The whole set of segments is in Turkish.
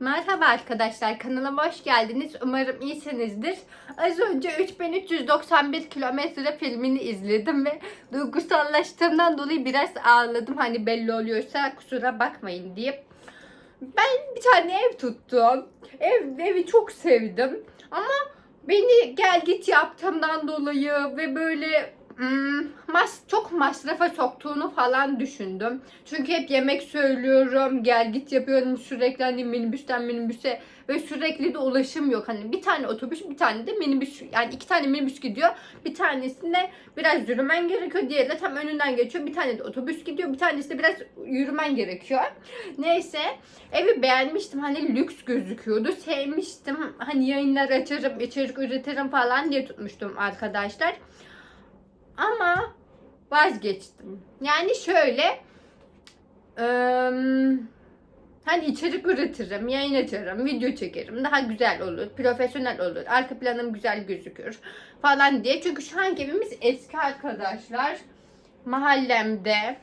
Merhaba arkadaşlar kanalıma hoş geldiniz. Umarım iyisinizdir. Az önce 3391 kilometre filmini izledim ve duygusallaştığımdan dolayı biraz ağladım. Hani belli oluyorsa kusura bakmayın diye. Ben bir tane ev tuttum. Ev, evi çok sevdim. Ama beni gel git yaptığımdan dolayı ve böyle çok masrafa soktuğunu falan düşündüm. Çünkü hep yemek söylüyorum, gel git yapıyorum sürekli hani minibüsten minibüse ve sürekli de ulaşım yok. Hani bir tane otobüs, bir tane de minibüs. Yani iki tane minibüs gidiyor. Bir tanesinde biraz yürümen gerekiyor. Diğeri de tam önünden geçiyor. Bir tane de otobüs gidiyor. Bir tanesi de biraz yürümen gerekiyor. Neyse evi beğenmiştim. Hani lüks gözüküyordu. Sevmiştim. Hani yayınlar açarım, içerik üretirim falan diye tutmuştum arkadaşlar. Ama vazgeçtim. Yani şöyle eee, hani içerik üretirim, yayın açarım, video çekerim. Daha güzel olur, profesyonel olur. Arka planım güzel gözükür falan diye. Çünkü şu anki evimiz eski arkadaşlar. Mahallemde.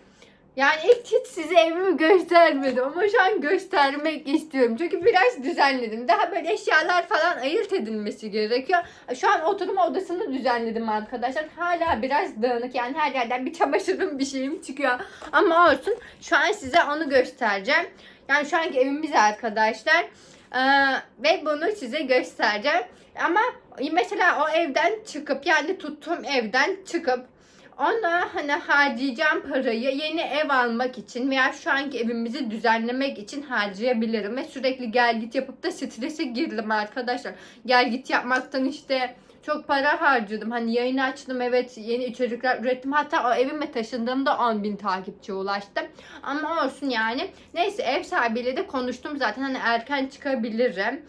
Yani ilk hiç size evimi göstermedim ama şu an göstermek istiyorum. Çünkü biraz düzenledim. Daha böyle eşyalar falan ayırt edilmesi gerekiyor. Şu an oturma odasını düzenledim arkadaşlar. Hala biraz dağınık yani her yerden bir çamaşırım bir şeyim çıkıyor. Ama olsun şu an size onu göstereceğim. Yani şu anki evimiz arkadaşlar. Ee, ve bunu size göstereceğim. Ama mesela o evden çıkıp yani tuttuğum evden çıkıp ona hani harcayacağım parayı yeni ev almak için veya şu anki evimizi düzenlemek için harcayabilirim. Ve sürekli gel git yapıp da strese girdim arkadaşlar. Gel git yapmaktan işte çok para harcadım. Hani yayını açtım evet yeni içerikler ürettim. Hatta o evime taşındığımda 10.000 takipçi ulaştım. Ama olsun yani. Neyse ev sahibiyle de konuştum zaten hani erken çıkabilirim.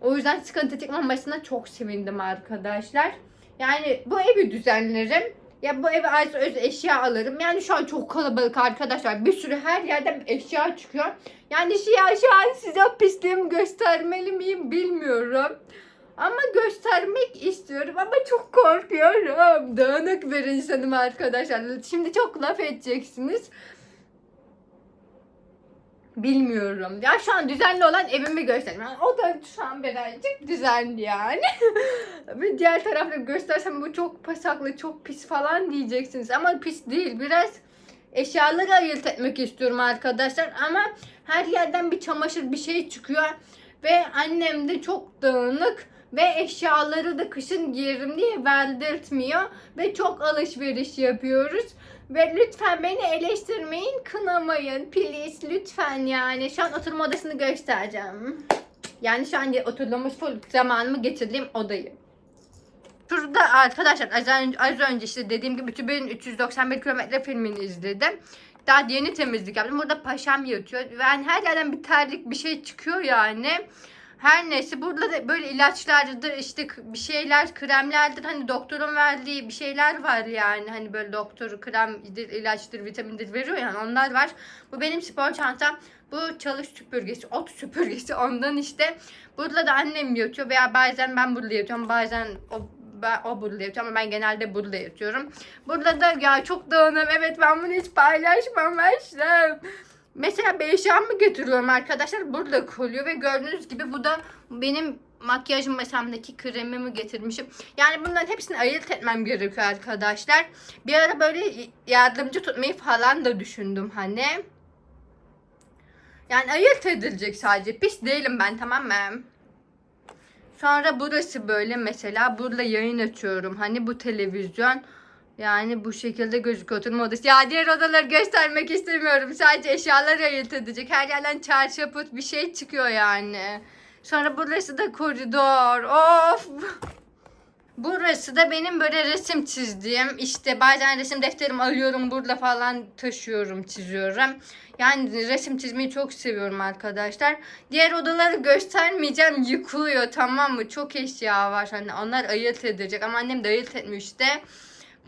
O yüzden sıkıntı çıkmamasına çok sevindim arkadaşlar. Yani bu evi düzenlerim. Ya bu eve ait öz eşya alırım. Yani şu an çok kalabalık arkadaşlar. Bir sürü her yerden eşya çıkıyor. Yani şu, şu an size pisliğimi göstermeli miyim bilmiyorum. Ama göstermek istiyorum ama çok korkuyorum. Dağınık bir insanım arkadaşlar. Şimdi çok laf edeceksiniz. Bilmiyorum. Ya şu an düzenli olan evimi göstereyim. Yani o da şu an birazcık düzenli yani. Ve diğer tarafta göstersem bu çok pasaklı, çok pis falan diyeceksiniz. Ama pis değil. Biraz eşyaları ayırt etmek istiyorum arkadaşlar. Ama her yerden bir çamaşır bir şey çıkıyor. Ve annem de çok dağınık. Ve eşyaları da kışın giyerim diye verdirtmiyor. Ve çok alışveriş yapıyoruz. Ve lütfen beni eleştirmeyin, kınamayın. Please lütfen yani. Şu an oturma odasını göstereceğim. Yani şu an oturduğumuz full zamanımı geçirdiğim odayı. Şurada arkadaşlar az önce, az önce işte dediğim gibi TÜBİ'nin 391 kilometre filmini izledim. Daha yeni temizlik yaptım. Burada paşam yatıyor. Yani her yerden bir terlik bir şey çıkıyor yani. Her neyse burada da böyle ilaçlardır işte bir şeyler kremlerdir hani doktorun verdiği bir şeyler var yani hani böyle doktoru kremdir ilaçtır vitamindir veriyor yani onlar var. Bu benim spor çantam. Bu çalış süpürgesi, ot süpürgesi ondan işte. Burada da annem yatıyor veya bazen ben burada yatıyorum bazen o ben, o burada yatıyor ama ben genelde burada yatıyorum. Burada da ya çok dağınım. Evet ben bunu hiç paylaşmamıştım. Mesela bir eşyamı getiriyorum arkadaşlar. Burada koyuyor ve gördüğünüz gibi bu da benim makyaj masamdaki kremimi getirmişim. Yani bunların hepsini ayırt etmem gerekiyor arkadaşlar. Bir ara böyle yardımcı tutmayı falan da düşündüm hani. Yani ayırt edilecek sadece. Pis değilim ben tamam mı? Sonra burası böyle mesela burada yayın açıyorum. Hani bu televizyon yani bu şekilde gözüküyor oturma odası. Ya diğer odaları göstermek istemiyorum. Sadece eşyalar ayırt edecek. Her yerden çarşafut bir şey çıkıyor yani. Sonra burası da koridor. Of. Burası da benim böyle resim çizdiğim. İşte bazen resim defterimi alıyorum burada falan taşıyorum, çiziyorum. Yani resim çizmeyi çok seviyorum arkadaşlar. Diğer odaları göstermeyeceğim. Yıkılıyor tamam mı? Çok eşya var. Hani onlar ayırt edecek ama annem de ayırt etmiyor işte.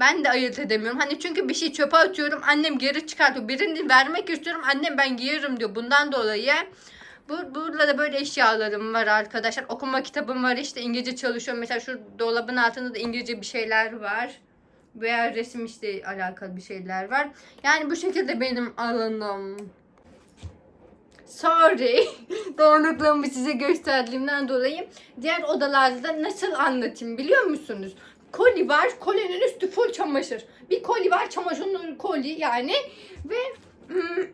Ben de ayırt edemiyorum. Hani çünkü bir şey çöpe atıyorum. Annem geri çıkartıyor. Birini vermek istiyorum. Annem ben giyerim diyor. Bundan dolayı. Bu, burada da böyle eşyalarım var arkadaşlar. Okuma kitabım var işte İngilizce çalışıyorum. Mesela şu dolabın altında da İngilizce bir şeyler var. Veya resim işte alakalı bir şeyler var. Yani bu şekilde benim alanım. Sorry. Dağınıklığımı size gösterdiğimden dolayı. Diğer odalarda nasıl anlatayım biliyor musunuz? Koli var. Kolinin üstü full çamaşır. Bir koli var. Çamaşırın koli yani. Ve hmm,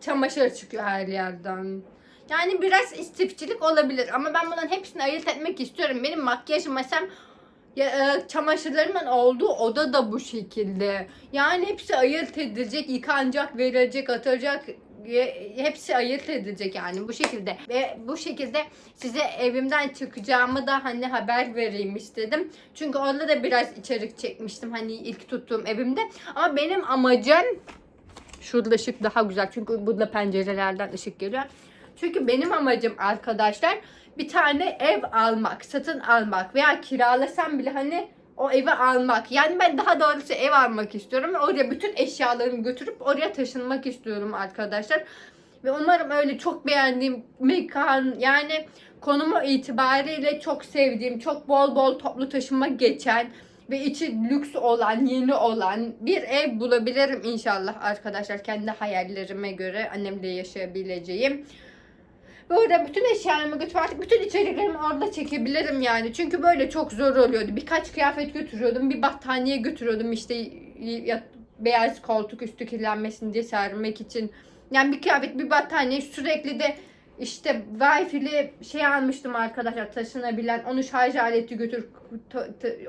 çamaşır çıkıyor her yerden. Yani biraz istifçilik olabilir ama ben bunların hepsini ayırt etmek istiyorum. Benim makyaj masam ya, e, çamaşırlarımın olduğu oda da bu şekilde. Yani hepsi ayırt edilecek, yıkanacak, verilecek, atacak e, hepsi ayırt edilecek yani bu şekilde. Ve bu şekilde size evimden çıkacağımı da hani haber vereyim istedim. Çünkü orada da biraz içerik çekmiştim hani ilk tuttuğum evimde. Ama benim amacım şurada ışık daha güzel çünkü burada pencerelerden ışık geliyor. Çünkü benim amacım arkadaşlar bir tane ev almak, satın almak veya kiralasam bile hani o evi almak. Yani ben daha doğrusu ev almak istiyorum oraya bütün eşyalarımı götürüp oraya taşınmak istiyorum arkadaşlar. Ve umarım öyle çok beğendiğim mekan yani konumu itibariyle çok sevdiğim, çok bol bol toplu taşıma geçen ve içi lüks olan, yeni olan bir ev bulabilirim inşallah arkadaşlar. Kendi hayallerime göre annemle yaşayabileceğim. Ve bütün eşyalarımı götürüp artık bütün içeriklerimi orada çekebilirim yani. Çünkü böyle çok zor oluyordu. Birkaç kıyafet götürüyordum. Bir battaniye götürüyordum işte ya- beyaz koltuk üstü kirlenmesin diye sermek için. Yani bir kıyafet bir battaniye sürekli de işte Wi-Fi'li şey almıştım arkadaşlar taşınabilen onu şarj aleti götür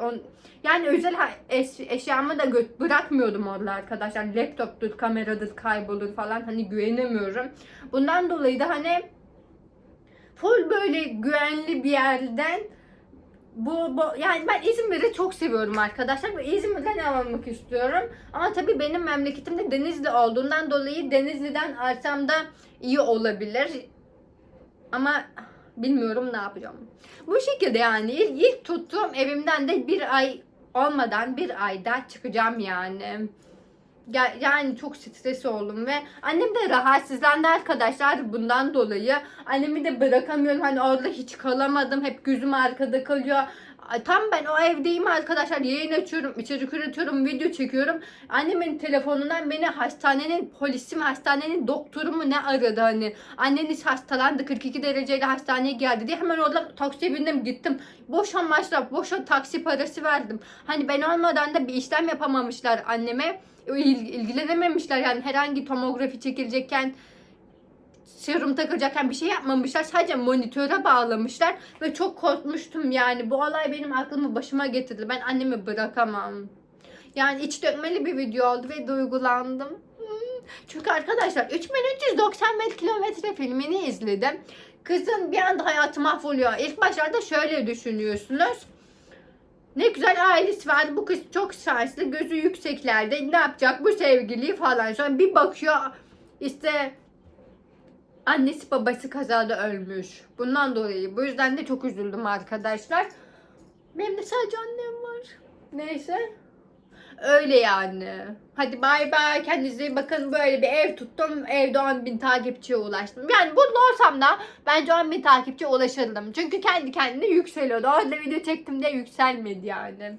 on, yani özel eş- eşyamı da gö- bırakmıyordum orada arkadaşlar laptoptur kameradır kaybolur falan hani güvenemiyorum bundan dolayı da hani full böyle güvenli bir yerden bu, bu yani ben İzmir'i çok seviyorum arkadaşlar ve İzmir'den almak istiyorum. Ama tabii benim memleketim de Denizli olduğundan dolayı Denizli'den alsam da iyi olabilir. Ama bilmiyorum ne yapacağım. Bu şekilde yani ilk, ilk tuttuğum evimden de bir ay olmadan bir ayda çıkacağım yani. Ya- Yani çok stres oldum ve annem de rahatsızlandı arkadaşlar bundan dolayı. Annemi de bırakamıyorum hani orada hiç kalamadım hep gözüm arkada kalıyor. Tam ben o evdeyim arkadaşlar yayın açıyorum, içerik üretiyorum, video çekiyorum. Annemin telefonundan beni hastanenin polisi mi, hastanenin doktoru mu ne aradı hani. Anneniz hastalandı 42 dereceyle hastaneye geldi diye hemen oradan taksiye bindim gittim. Boşa masraf, boşa taksi parası verdim. Hani ben olmadan da bir işlem yapamamışlar anneme. İl- ilgilenememişler yani herhangi tomografi çekilecekken serum takılacakken bir şey yapmamışlar. Sadece monitöre bağlamışlar ve çok korkmuştum yani. Bu olay benim aklımı başıma getirdi. Ben annemi bırakamam. Yani iç dökmeli bir video oldu ve duygulandım. Çünkü arkadaşlar 3391 kilometre filmini izledim. Kızın bir anda hayatı mahvoluyor. İlk başlarda şöyle düşünüyorsunuz. Ne güzel ailesi var. Bu kız çok şanslı. Gözü yükseklerde. Ne yapacak bu sevgiliyi falan. Sonra bir bakıyor işte annesi babası kazada ölmüş. Bundan dolayı. Bu yüzden de çok üzüldüm arkadaşlar. Benim de sadece annem var. Neyse. Öyle yani. Hadi bay bay. Kendinize bakın. Böyle bir ev tuttum. Evde 10 bin takipçiye ulaştım. Yani mutlu olsam da bence 10 bin takipçiye ulaşırdım. Çünkü kendi kendine yükseliyordu. Orada video çektim diye yükselmedi yani.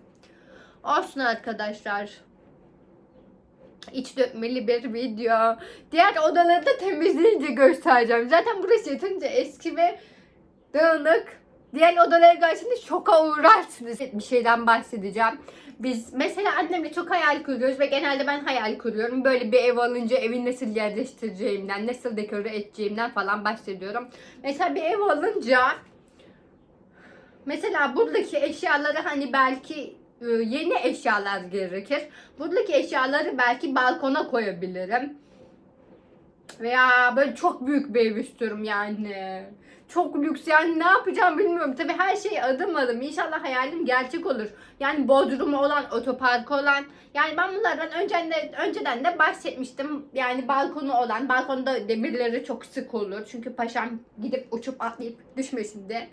Olsun arkadaşlar. İç dökmeli bir video. Diğer odaları da temizleyince göstereceğim. Zaten burası yeterince eski ve dağınık. Diğer odalara karşında şoka uğrarsınız. Bir şeyden bahsedeceğim. Biz mesela annemle çok hayal kuruyoruz ve genelde ben hayal kuruyorum. Böyle bir ev alınca evi nasıl yerleştireceğimden, nasıl dekore edeceğimden falan bahsediyorum. Mesela bir ev alınca mesela buradaki eşyaları hani belki yeni eşyalar gerekir. Buradaki eşyaları belki balkona koyabilirim. Veya böyle çok büyük bir ev istiyorum yani. Çok lüks yani ne yapacağım bilmiyorum. Tabii her şey adım adım. İnşallah hayalim gerçek olur. Yani bodrumu olan, otoparkı olan. Yani ben bunlardan önceden de, önceden de bahsetmiştim. Yani balkonu olan, balkonda demirleri çok sık olur. Çünkü paşam gidip uçup atlayıp düşmesin diye.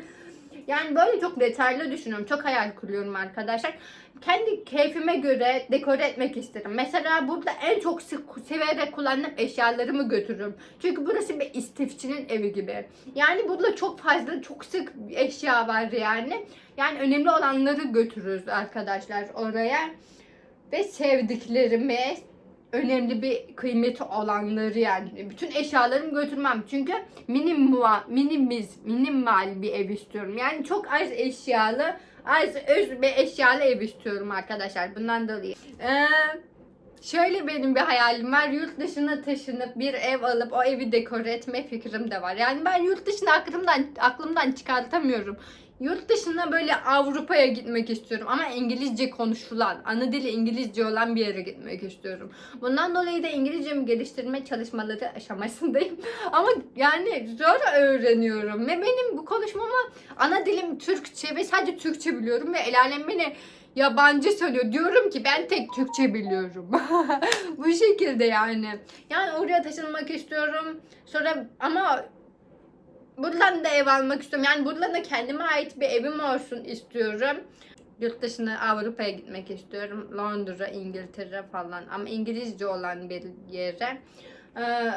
Yani böyle çok detaylı düşünüyorum. Çok hayal kuruyorum arkadaşlar. Kendi keyfime göre dekore etmek isterim. Mesela burada en çok sık severek kullandığım eşyalarımı götürürüm. Çünkü burası bir istifçinin evi gibi. Yani burada çok fazla çok sık eşya var yani. Yani önemli olanları götürürüz arkadaşlar oraya. Ve sevdiklerimi önemli bir kıymeti olanları yani. Bütün eşyalarımı götürmem. Çünkü minimal, minimiz, minimal bir ev istiyorum. Yani çok az eşyalı, az öz bir eşyalı ev istiyorum arkadaşlar. Bundan dolayı. Ee, şöyle benim bir hayalim var. Yurt dışına taşınıp bir ev alıp o evi dekore etme fikrim de var. Yani ben yurt dışını aklımdan aklımdan çıkartamıyorum. Yurt dışına böyle Avrupa'ya gitmek istiyorum ama İngilizce konuşulan, ana dili İngilizce olan bir yere gitmek istiyorum. Bundan dolayı da İngilizcemi geliştirme çalışmaları aşamasındayım. Ama yani zor öğreniyorum ve benim bu konuşmama ana dilim Türkçe ve sadece Türkçe biliyorum ve el alem beni yabancı söylüyor. Diyorum ki ben tek Türkçe biliyorum. bu şekilde yani. Yani oraya taşınmak istiyorum. Sonra ama buradan da ev almak istiyorum. Yani buradan da kendime ait bir evim olsun istiyorum. Yurt dışına Avrupa'ya gitmek istiyorum. Londra, İngiltere falan. Ama İngilizce olan bir yere. Ee,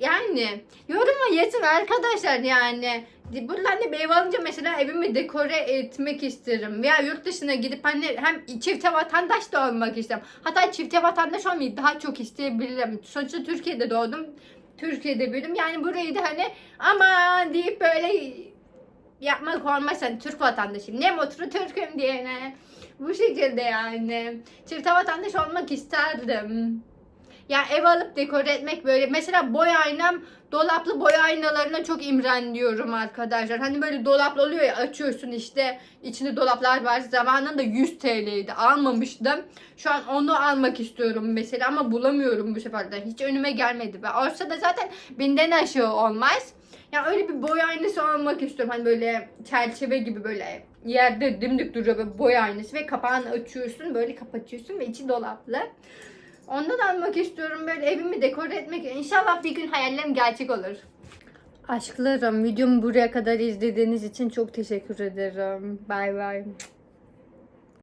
yani yoruma yazın arkadaşlar yani. Buradan da bir ev alınca mesela evimi dekore etmek isterim. Veya yurt dışına gidip hani hem çifte vatandaş da olmak isterim. Hatta çifte vatandaş olmayı daha çok isteyebilirim. Sonuçta Türkiye'de doğdum. Türkiye'de büyüdüm. Yani burayı da hani aman deyip böyle yapmak olmaz. Hani Türk vatandaşıyım. Ne mutlu Türk'üm diyene. Bu şekilde yani. Çifte vatandaş olmak isterdim. Ya ev alıp dekore etmek böyle. Mesela boy aynam, dolaplı boy aynalarına çok imreniyorum arkadaşlar. Hani böyle dolaplı oluyor ya açıyorsun işte içinde dolaplar var. Zamanında 100 TL'ydi. Almamıştım. Şu an onu almak istiyorum mesela ama bulamıyorum bu seferden. Hiç önüme gelmedi. Ve olsa da zaten binden aşağı olmaz. Ya öyle bir boy aynası almak istiyorum. Hani böyle çerçeve gibi böyle yerde dimdik duruyor böyle boy aynası ve kapağını açıyorsun böyle kapatıyorsun ve içi dolaplı. Ondan almak istiyorum böyle evimi dekore etmek. İnşallah bir gün hayallerim gerçek olur. Aşklarım videomu buraya kadar izlediğiniz için çok teşekkür ederim. Bay bay.